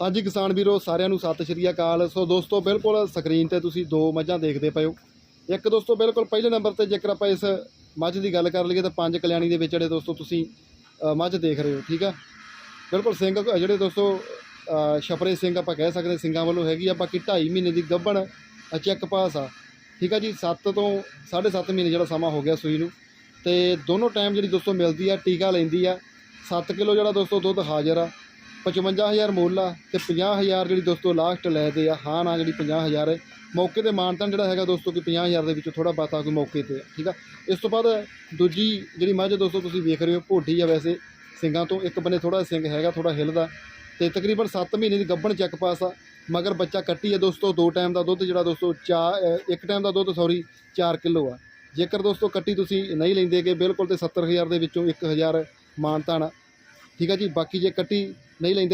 ਹਾਂਜੀ ਕਿਸਾਨ ਵੀਰੋ ਸਾਰਿਆਂ ਨੂੰ ਸਤਿ ਸ਼੍ਰੀ ਅਕਾਲ। ਸੋ ਦੋਸਤੋ ਬਿਲਕੁਲ ਸਕਰੀਨ ਤੇ ਤੁਸੀਂ ਦੋ ਮੱਝਾਂ ਦੇਖਦੇ ਪਏ ਹੋ। ਇੱਕ ਦੋਸਤੋ ਬਿਲਕੁਲ ਪਹਿਲੇ ਨੰਬਰ ਤੇ ਜੇਕਰ ਆਪਾਂ ਇਸ ਮੱਝ ਦੀ ਗੱਲ ਕਰ ਲਈਏ ਤਾਂ ਪੰਜ ਕਲਿਆਣੀ ਦੇ ਵਿੱਚ ਜਿਹੜੇ ਦੋਸਤੋ ਤੁਸੀਂ ਮੱਝ ਦੇਖ ਰਹੇ ਹੋ ਠੀਕ ਆ? ਬਿਲਕੁਲ ਸਿੰਘ ਜਿਹੜੇ ਦੋਸਤੋ ਅ, ਛਪਰੇ ਸਿੰਘ ਆਪਾਂ ਕਹਿ ਸਕਦੇ ਸਿੰਘਾਂ ਵੱਲੋਂ ਹੈਗੀ ਆ ਬਾਕੀ 2.5 ਮਹੀਨੇ ਦੀ ਗੱਭਣ ਅ, ਚੈੱਕ ਪਾਸ ਆ ਠੀਕ ਆ ਜੀ? 7 ਤੋਂ 7.5 ਮਹੀਨੇ ਜਿਹੜਾ ਸਮਾਂ ਹੋ ਗਿਆ ਸੂਈ ਨੂੰ। ਤੇ ਦੋਨੋਂ ਟਾਈਮ ਜਿਹੜੀ ਦੋਸਤੋ ਮਿਲਦੀ ਆ ਟੀਕਾ ਲੈਂਦੀ ਆ। 7 ਕਿਲੋ ਜਿਹੜਾ ਦੋਸਤੋ ਦੁੱਧ ਹਾਜ਼ਰ ਆ। 55000 ਮੁੱਲ ਆ ਤੇ 50000 ਜਿਹੜੀ ਦੋਸਤੋ ਲਾਸਟ ਲੈ ਦੇ ਆ, ਹਾਂ ਨਾ ਜਿਹੜੀ 50000 ਹੈ। ਮੌਕੇ ਤੇ ਮਾਨਤਨ ਜਿਹੜਾ ਹੈਗਾ ਦੋਸਤੋ ਕਿ 50000 ਦੇ ਵਿੱਚੋਂ ਥੋੜਾ ਬਾਤਾ ਕੋਈ ਮੌਕੇ ਤੇ ਆ, ਠੀਕ ਆ? ਇਸ ਤੋਂ ਬਾਅਦ ਦੂਜੀ ਜਿਹੜੀ ਮੱਝ ਦੋਸਤੋ ਤੁਸੀਂ ਵੇਖ ਰਹੇ ਹੋ ਭੋਟੀ ਆ ਵੈਸੇ। ਸਿੰਘਾਂ ਤੋਂ ਇੱਕ ਬੰਨੇ ਥੋੜਾ ਸਿੰਘ ਹੈਗਾ ਥੋੜਾ ਹਿਲਦਾ। ਤੇ ਤਕਰੀਬਨ 7 ਮਹੀਨੇ ਦੀ ਗੱਭਣ ਚੱਕ ਪਾਸ ਆ, ਮਗਰ ਬੱਚਾ ਕੱਟੀ ਆ ਦੋਸਤੋ, ਦੋ ਟਾਈਮ ਦਾ ਦੁੱਧ ਜਿਹੜਾ ਦੋਸਤੋ ਚਾ ਇੱਕ ਟਾਈਮ ਦਾ ਦੁੱਧ ਸੌਰੀ 4 ਕਿਲੋ ਆ। ਜੇਕਰ ਦੋਸਤੋ ਕੱਟੀ ਤੁਸੀਂ ਨਹੀਂ ਲੈਂਦੇਗੇ ਬਿਲਕੁਲ ਤੇ 70000 ਦੇ ਵਿੱਚੋਂ 1000 ਮਾਨਤਾਨ ਆ। ਠੀਕ ਆ ਜੀ, ਬਾਕੀ ਜੇ ਕੱਟੀ ਨਹੀਂ ਲੈਂਦੇ